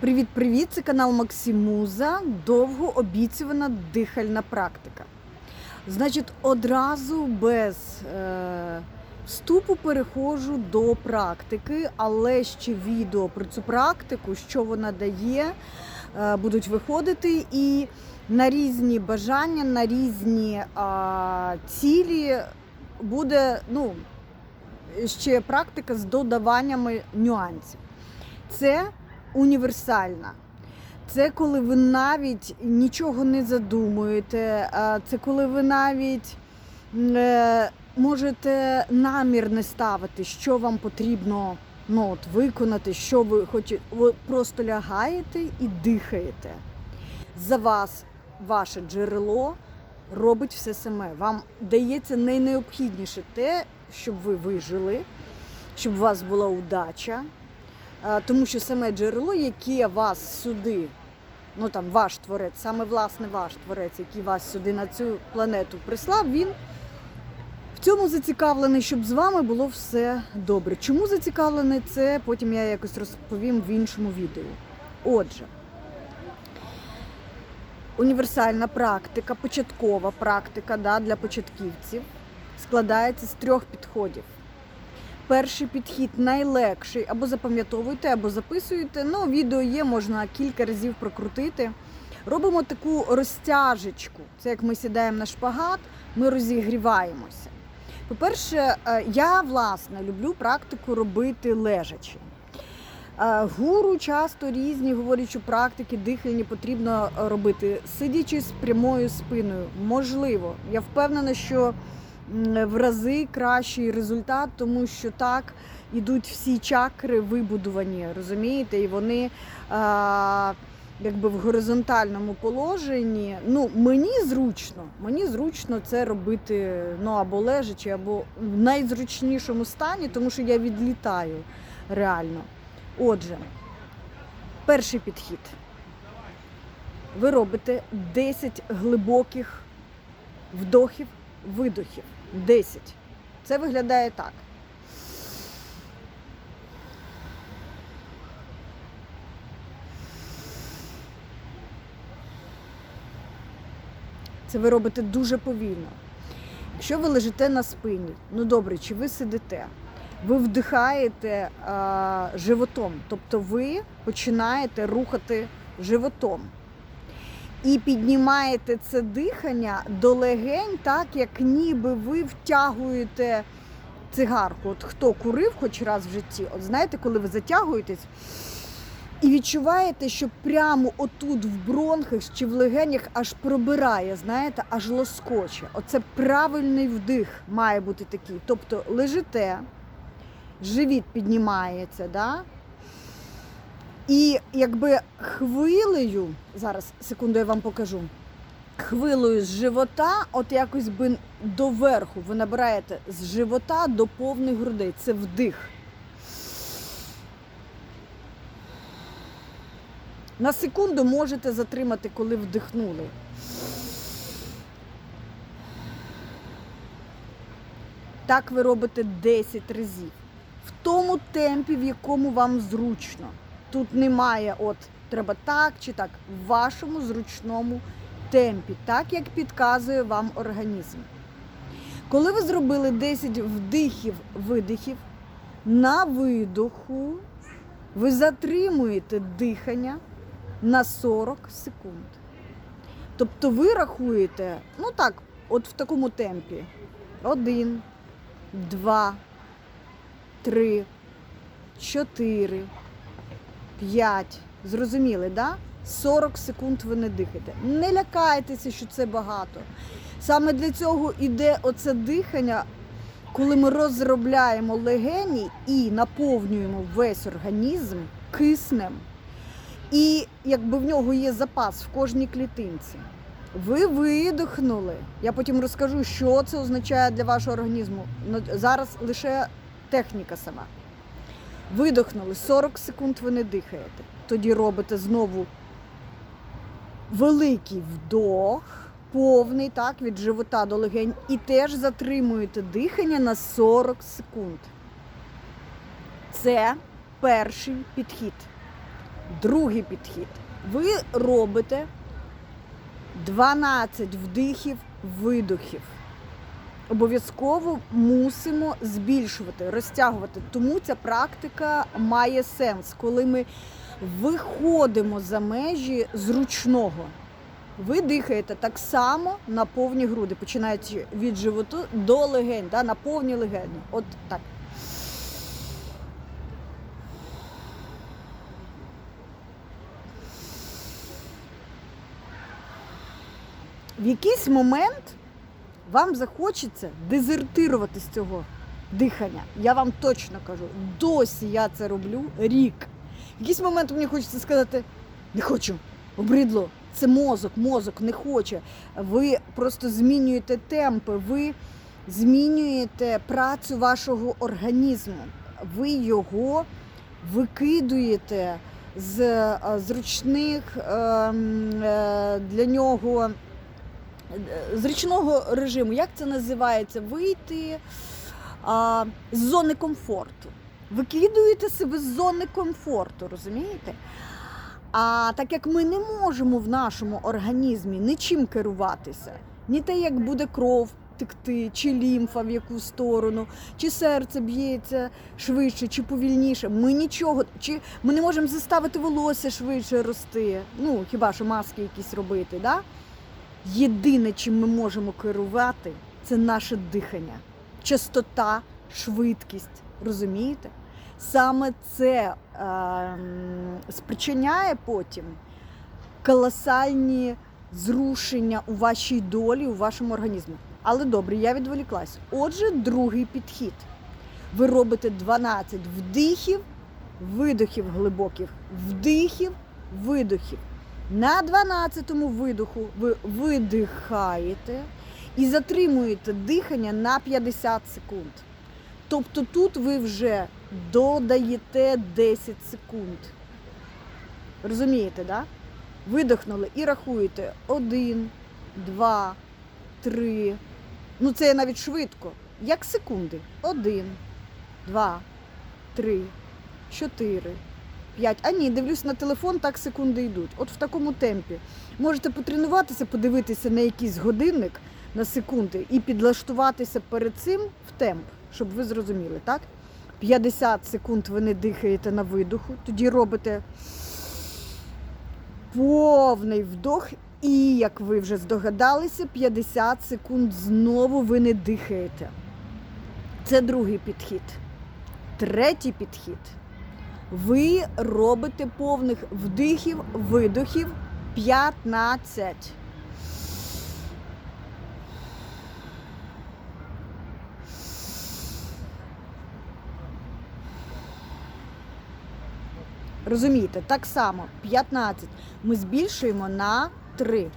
Привіт-привіт! Це канал Максимуза. Довго обіцювана дихальна практика. Значить, одразу без е, вступу переходжу до практики, але ще відео про цю практику, що вона дає, е, будуть виходити і на різні бажання, на різні е, цілі буде ну, ще практика з додаваннями нюансів. Це універсальна. Це коли ви навіть нічого не задумуєте, це коли ви навіть е, можете намір не ставити, що вам потрібно ну, от, виконати, що ви хочете. Ви просто лягаєте і дихаєте. За вас ваше джерело робить все саме. Вам дається найнеобхідніше те, щоб ви вижили, щоб у вас була удача. А, Тому що саме джерело, яке вас сюди, ну там ваш творець, саме власне ваш творець, який вас сюди на цю планету прислав, він в цьому зацікавлений, щоб з вами було все добре. Чому зацікавлений, це потім я якось розповім в іншому відео. Отже, універсальна практика, початкова практика да, для початківців складається з трьох підходів. Перший підхід найлегший, або запам'ятовуйте, або записуєте. Ну, відео є, можна кілька разів прокрутити. Робимо таку розтяжечку. Це як ми сідаємо на шпагат, ми розігріваємося. По-перше, е, я власне люблю практику робити лежачи. Е, Гуру часто різні говорять, що практики дихальні потрібно робити сидячи з прямою спиною. Можливо, я впевнена, що в рази кращий результат, тому що так ідуть всі чакри вибудовані, розумієте, і вони а, якби в горизонтальному положенні. Ну, мені зручно, мені зручно це робити ну, або лежачи, або в найзручнішому стані, тому що я відлітаю реально. Отже, перший підхід. Ви робите 10 глибоких вдохів, видохів. 10. Це виглядає так. Це ви робите дуже повільно. Якщо ви лежите на спині, ну добре, чи ви сидите, ви вдихаєте а, животом, тобто ви починаєте рухати животом. І піднімаєте це дихання до легень, так як ніби ви втягуєте цигарку. От хто курив хоч раз в житті, от знаєте, коли ви затягуєтесь і відчуваєте, що прямо отут в бронхах чи в легенях аж пробирає, знаєте, аж лоскоче. Оце правильний вдих має бути такий. Тобто лежите, живіт піднімається, да? І якби хвилею, зараз секунду я вам покажу. Хвилею з живота, от якось би доверху ви набираєте з живота до повних грудей. Це вдих. На секунду можете затримати, коли вдихнули. Так ви робите 10 разів. В тому темпі, в якому вам зручно. Тут немає, от треба так чи так, в вашому зручному темпі, так як підказує вам організм. Коли ви зробили 10 вдихів, видихів, на видоху ви затримуєте дихання на 40 секунд. Тобто ви рахуєте, ну так, от в такому темпі. Один, два, три, чотири. 5. Зрозуміли, да? 40 секунд ви не дихаєте. Не лякайтеся, що це багато. Саме для цього іде оце дихання, коли ми розробляємо легені і наповнюємо весь організм киснем. І якби в нього є запас в кожній клітинці. Ви видихнули. Я потім розкажу, що це означає для вашого організму. Ну, Зараз лише техніка сама. Видохнули, 40 секунд ви не дихаєте. Тоді робите знову великий вдох, повний, так, від живота до легень, і теж затримуєте дихання на 40 секунд. Це перший підхід. Другий підхід. Ви робите 12 вдихів, видохів. Обов'язково мусимо збільшувати, розтягувати. Тому ця практика має сенс, коли ми виходимо за межі зручного. Ви дихаєте так само на повні груди, починаючи від животу до легень, да, на повні легені. От так. В якийсь момент вам захочеться дезертирувати з цього дихання. Я вам точно кажу, досі я це роблю рік. В якийсь момент мені хочеться сказати: не хочу, обридло. Це мозок, мозок не хоче. Ви просто змінюєте темпи, ви змінюєте працю вашого організму. Ви його викидуєте з е, зручних ем, е, для нього зручного режиму. Як це називається? Вийти а, з зони комфорту. Викидуєте себе з зони комфорту, розумієте? А так як ми не можемо в нашому організмі нічим керуватися, ні те, як буде кров текти, чи лімфа в яку сторону, чи серце б'ється швидше, чи повільніше. Ми нічого, чи ми не можемо заставити волосся швидше рости. Ну, хіба що маски якісь робити, да? Єдине, чим ми можемо керувати, це наше дихання, частота, швидкість. Розумієте? Саме це е, спричиняє потім колосальні зрушення у вашій долі, у вашому організмі. Але добре, я відволіклась. Отже, другий підхід. Ви робите 12 вдихів, видохів глибоких, вдихів, видохів. На 12-му видоху ви видихаєте і затримуєте дихання на 50 секунд. Тобто тут ви вже додаєте 10 секунд. Розумієте, да? Видихнули і рахуєте 1, 2, 3. Ну, це навіть швидко. Як секунди. 1, 2, 3, 4. 5. А ні, дивлюсь на телефон, так секунди йдуть. От в такому темпі. Можете потренуватися, подивитися на якийсь годинник на секунди і підлаштуватися перед цим в темп, щоб ви зрозуміли, так? 50 секунд ви не дихаєте на видоху, тоді робите повний вдох, і, як ви вже здогадалися, 50 секунд знову ви не дихаєте. Це другий підхід. Третій підхід. Ви робите повних вдихів, видохів 15. Розумієте, так само 15 ми збільшуємо на 3.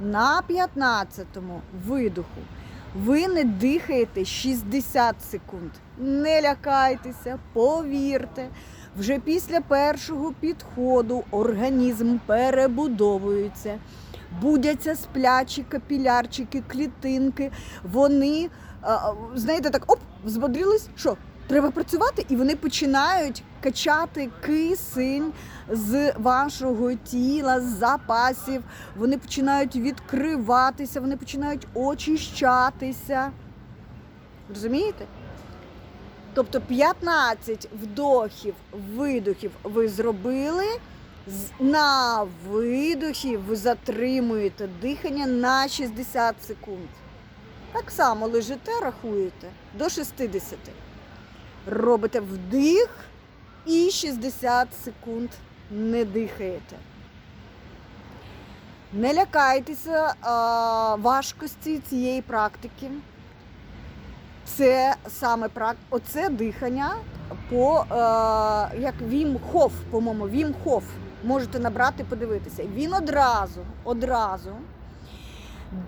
На 15-му видоху ви не дихаєте 60 секунд. Не лякайтеся, повірте. Вже після першого підходу організм перебудовується, будяться сплячі капілярчики, клітинки. Вони, знаєте, так оп, взбодрились, що треба працювати, і вони починають качати кисень з вашого тіла, з запасів. Вони починають відкриватися, вони починають очищатися. Розумієте? Тобто 15 вдохів, видохів ви зробили. На видохі ви затримуєте дихання на 60 секунд. Так само лежите, рахуєте до 60. Робите вдих і 60 секунд не дихаєте. Не лякайтеся а, важкості цієї практики. Це саме прак... оце дихання по е, як Вім Хоф, по-моєму, Вім Хоф. Можете набрати, подивитися. Він одразу, одразу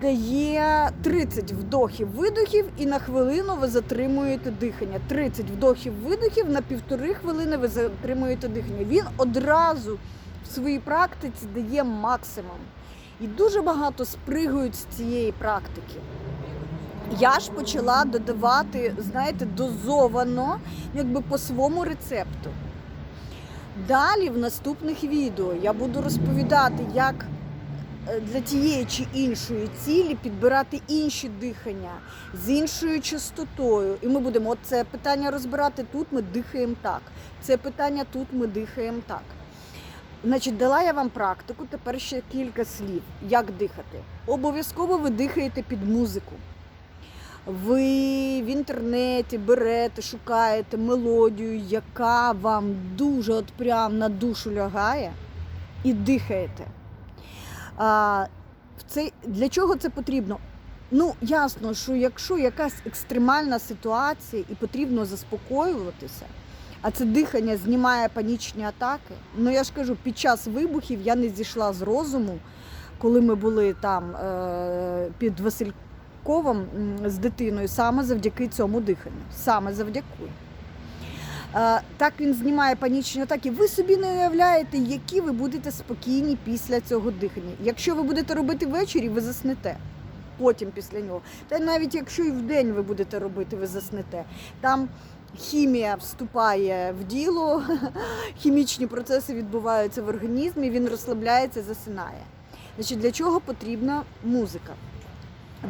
дає 30 вдохів, видохів, і на хвилину ви затримуєте дихання. 30 вдохів, видохів, на півтори хвилини ви затримуєте дихання. Він одразу в своїй практиці дає максимум. І дуже багато спригують з цієї практики. Я ж почала додавати, знаєте, дозовано, якби по своєму рецепту. Далі в наступних відео я буду розповідати, як е, для тієї чи іншої цілі підбирати інші дихання з іншою частотою. І ми будемо от це питання розбирати тут. Ми дихаємо так. Це питання тут ми дихаємо так. Значить, дала я вам практику, тепер ще кілька слів. Як дихати? Обов'язково ви дихаєте під музику. Ви в інтернеті берете, шукаєте мелодію, яка вам дуже от прям на душу лягає, і дихаєте. А, в цей, для чого це потрібно? Ну, ясно, що якщо якась екстремальна ситуація і потрібно заспокоюватися, а це дихання знімає панічні атаки. Ну я ж кажу, під час вибухів я не зійшла з розуму, коли ми були там е, під Васильковом м, з дитиною, саме завдяки цьому диханню. Саме завдяки. Е, так він знімає панічні атаки. Ви собі не уявляєте, які ви будете спокійні після цього дихання. Якщо ви будете робити ввечері, ви заснете. Потім після нього. Та навіть якщо і вдень ви будете робити, ви заснете. Там хімія вступає в діло, хімічні процеси відбуваються в організмі, він розслабляється, засинає. Значить, для чого потрібна музика?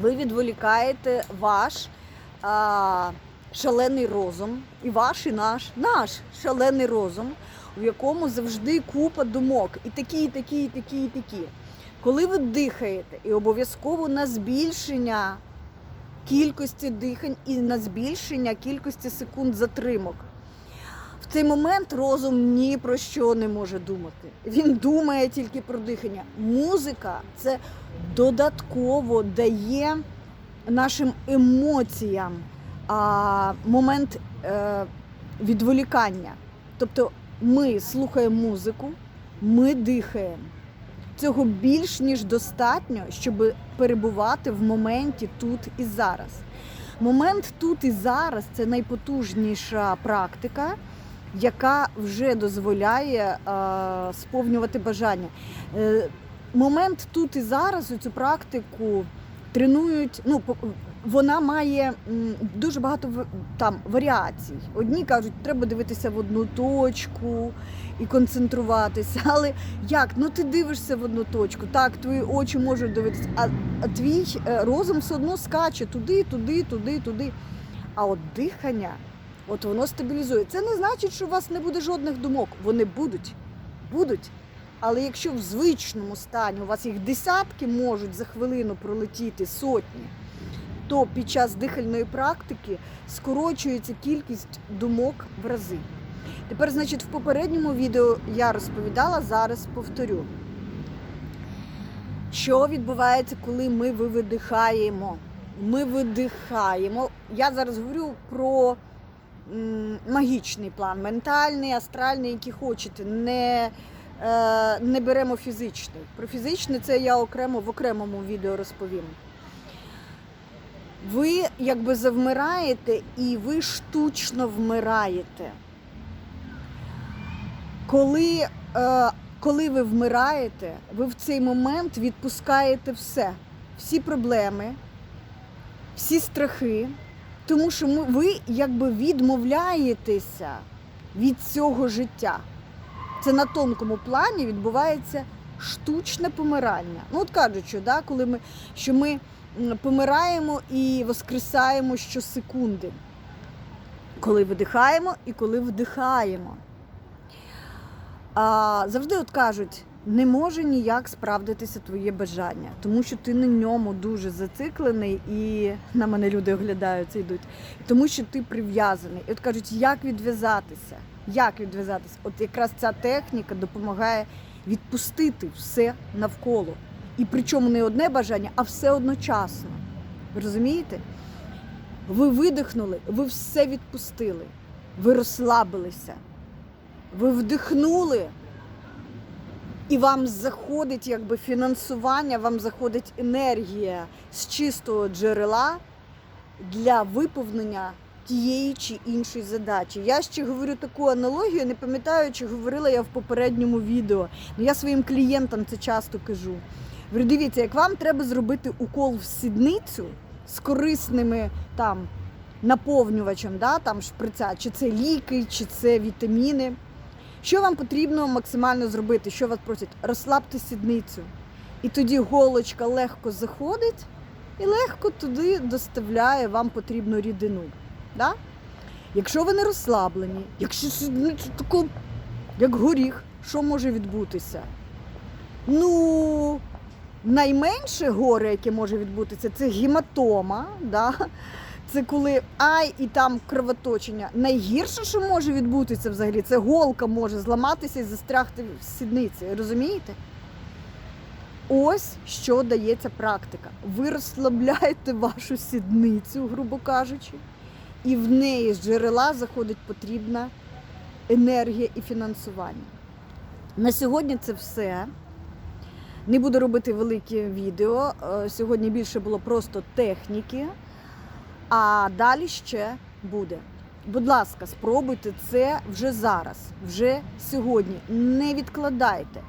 Ви відволікаєте ваш а, шалений розум, і ваш, і наш, наш шалений розум, у якому завжди купа думок. І такі, і такі, і такі, і такі. Коли ви дихаєте, і обов'язково на збільшення кількості дихань і на збільшення кількості секунд затримок. Цей момент розум ні про що не може думати. Він думає тільки про дихання. Музика це додатково дає нашим емоціям а, момент е, відволікання. Тобто ми слухаємо музику, ми дихаємо. Цього більш ніж достатньо, щоб перебувати в моменті тут і зараз. Момент тут і зараз це найпотужніша практика, яка вже дозволяє е, сповнювати бажання. Е, момент тут і зараз у цю практику тренують. Ну, вона має дуже багато там варіацій. Одні кажуть, треба дивитися в одну точку і концентруватися. Але як? Ну ти дивишся в одну точку. Так, твої очі можуть дивитися, а, а твій е, розум все одно скаче туди, туди, туди, туди. А от дихання, от воно стабілізує. Це не значить, що у вас не буде жодних думок. Вони будуть. Будуть. Але якщо в звичному стані у вас їх десятки можуть за хвилину пролетіти сотні, то під час дихальної практики скорочується кількість думок в рази. Тепер, значить, в попередньому відео я розповідала, зараз повторю. Що відбувається, коли ми видихаємо? Ми видихаємо. Я зараз говорю про магічний план, ментальний, астральний, який хочете. Не, е, не беремо фізичний. Про фізичний це я окремо в окремому відео розповім. Ви якби завмираєте і ви штучно вмираєте. Коли, е, коли ви вмираєте, ви в цей момент відпускаєте все, всі проблеми, всі страхи, тому що ви якби відмовляєтеся від цього життя. Це на тонкому плані відбувається штучне помирання. Ну, от кажуть, що, да, коли ми, що ми помираємо і воскресаємо щосекунди, коли видихаємо і коли вдихаємо. А, завжди от кажуть, не може ніяк справдитися твоє бажання, тому що ти на ньому дуже зациклений і на мене люди оглядаються, йдуть, тому що ти прив'язаний. І от кажуть, як відв'язатися? Як відв'язатися? От якраз ця техніка допомагає відпустити все навколо. І причому не одне бажання, а все одночасно. Розумієте? Ви видихнули, ви все відпустили, ви розслабилися. Ви вдихнули, і вам заходить якби фінансування, вам заходить енергія з чистого джерела для виповнення тієї чи іншої задачі. Я ще говорю таку аналогію, не пам'ятаю, чи говорила я в попередньому відео. але Я своїм клієнтам це часто кажу. Говорю, дивіться, як вам треба зробити укол в сідницю з корисними там наповнювачем, да, там шприця, чи це ліки, чи це вітаміни. Що вам потрібно максимально зробити? Що вас просять? Розслабте сідницю. І тоді голочка легко заходить і легко туди доставляє вам потрібну рідину. Да? Якщо ви не розслаблені, якщо сідниця тако, як горіх, що може відбутися? Ну, найменше горе, яке може відбутися, це гематома. Да? Це коли ай і там кровоточення. Найгірше, що може відбутися взагалі, це голка може зламатися і застрягти в сідниці. Розумієте? Ось що дається практика. Ви розслабляєте вашу сідницю, грубо кажучи, і в неї з джерела заходить потрібна енергія і фінансування. На сьогодні це все. Не буду робити велике відео. Е, Сьогодні більше було просто техніки, а далі ще буде. Будь ласка, спробуйте це вже зараз, вже сьогодні. Не відкладайте.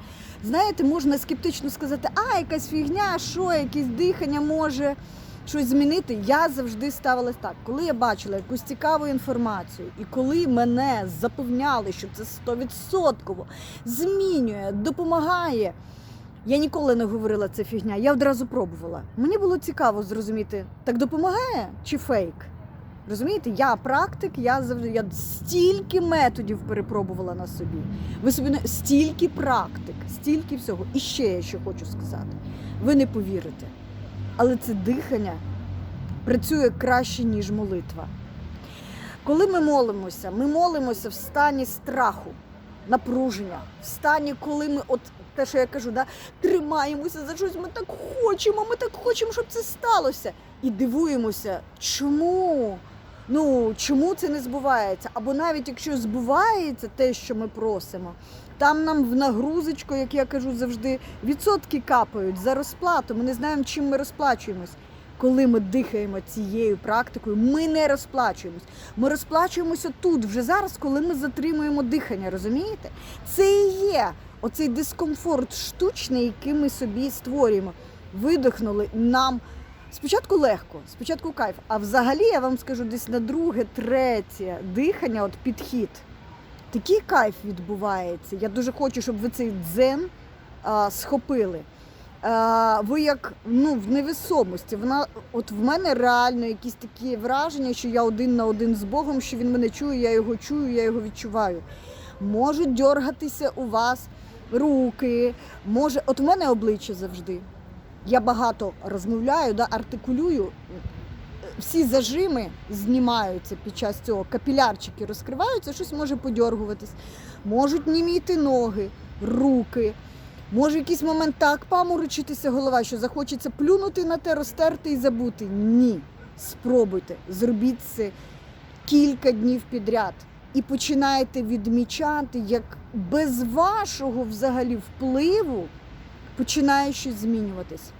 Знаєте, можна скептично сказати, а якась фігня, що, якесь дихання може щось змінити. Я завжди ставилась так. Коли я бачила якусь цікаву інформацію, і коли мене запевняли, що це 100% змінює, допомагає. Я ніколи не говорила це фігня, я одразу пробувала. Мені було цікаво зрозуміти, так допомагає чи фейк? Розумієте, я практик, я завжди я стільки методів перепробувала на собі. Ви собі не стільки практик, стільки всього. І ще я що хочу сказати. Ви не повірите. Але це дихання працює краще, ніж молитва. Коли ми молимося, ми молимося в стані страху, напруження, в стані, коли ми, от те, що я кажу, да, тримаємося за щось, ми так хочемо, ми так хочемо, щоб це сталося. І дивуємося, чому? Ну, чому це не збувається? Або навіть якщо збувається те, що ми просимо, там нам в нагрузочку, як я кажу завжди, відсотки капають за розплату. Ми не знаємо, чим ми розплачуємось. Коли ми дихаємо цією практикою, ми не розплачуємось. Ми розплачуємося тут, вже зараз, коли ми затримуємо дихання, розумієте? Це і є оцей дискомфорт штучний, який ми собі створюємо. Видихнули нам. Спочатку легко, спочатку кайф. А взагалі я вам скажу десь на друге, третє дихання, от підхід. Такий кайф відбувається. Я дуже хочу, щоб ви цей дзен а, схопили. Ви як ну, в невесомості. Вона, от в мене реально якісь такі враження, що я один на один з Богом, що він мене чує, я його чую, я його відчуваю. Можуть дергатися у вас руки, може, от в мене обличчя завжди. Я багато розмовляю, да, артикулюю. Всі зажими знімаються під час цього, капілярчики розкриваються, щось може подьоргуватись. Можуть німіти ноги, руки. Може, якийсь момент так паморочитися голова, що захочеться плюнути на те, розтерти і забути. Ні. Спробуйте, зробіть це кілька днів підряд. І починаєте відмічати, як без вашого взагалі впливу починає щось змінюватись.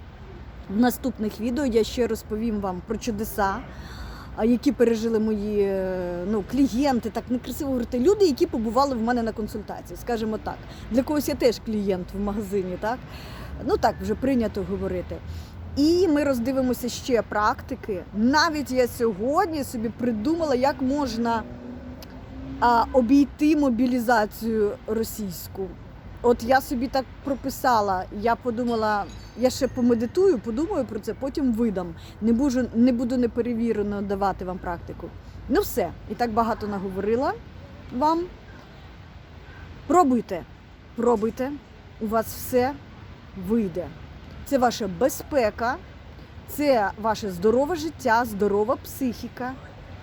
В наступних відео я ще розповім вам про чудеса, які пережили мої е, ну, клієнти, так некрасиво говорити, люди, які побували в мене на консультації, скажімо так. Для когось я теж клієнт в магазині, так? Ну так, вже прийнято говорити. І ми роздивимося ще практики. Навіть я сьогодні собі придумала, як можна а, обійти мобілізацію російську. От я собі так прописала. Я подумала, я ще помедитую, подумаю про це, потім видам. Не буду, не буду неперевірено давати вам практику. Ну все, і так багато наговорила вам. Пробуйте, пробуйте, у вас все вийде. Це ваша безпека, це ваше здорове життя, здорова психіка,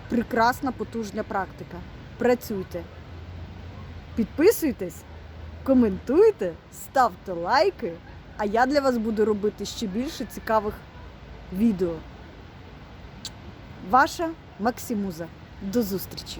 прекрасна потужна практика. Працюйте, підписуйтесь коментуйте, ставте лайки, а я для вас буду робити ще більше цікавих відео. Ваша Максимуза. До зустрічі!